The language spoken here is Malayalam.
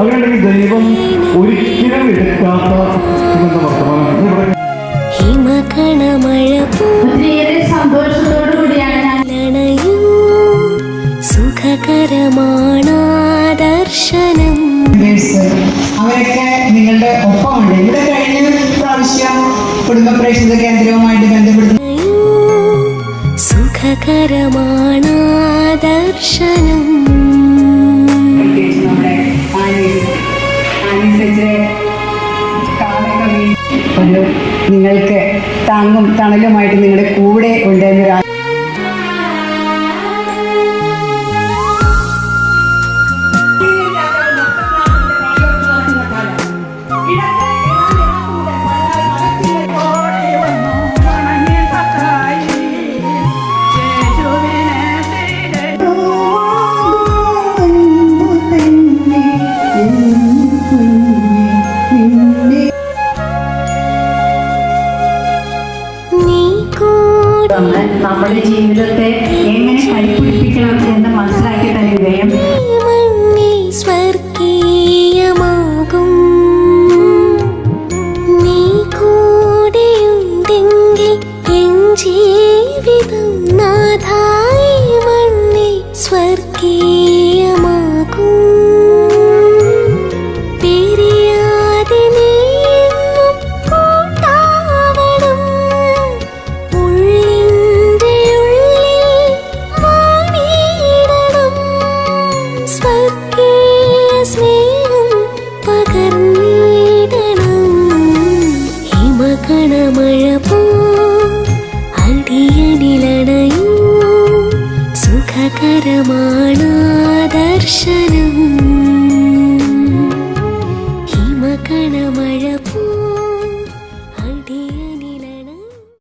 അങ്ങനെയാണെങ്കിൽ ദൈവം ഒരിക്കലും എടുക്കാത്ത ഇതെന്താ വർത്തമാനം? ഇവിടെ ഹിമകണമഴ ഒത്തിരിയേറെ സന്തോഷത്തോടു കൂടിയാണ് ഞാൻ പൂലണയൂ സുഖകരമാണ് ദർശനം. മെമ്പേഴ്സ് അവരൊക്കെ നിങ്ങളുടെ ഒപ്പമുണ്ട്. ഇവിടെ കഴിഞ്ഞ പ്രാവശ്യം കുടുംബ പ്രേക്ഷിത കേന്ദ്രവുമായിട്ട് ബന്ധപ്പെടുന്നു സുഖകരമാണ് ഒരു നിങ്ങൾക്ക് താങ്ങും തണലുമായിട്ട് നിങ്ങളുടെ കൂടെ നമ്മൾ നമ്മുടെ ജീവിതത്തെ എങ്ങനെ കൈപിടിപ്പിക്കണം എന്ന് മനസ്സിലാക്കി തരികയും സ്വർഗീയമാകും. നീ കൂടെയുണ്ടെങ്കിൽ എൻ கணமழ போ அடிய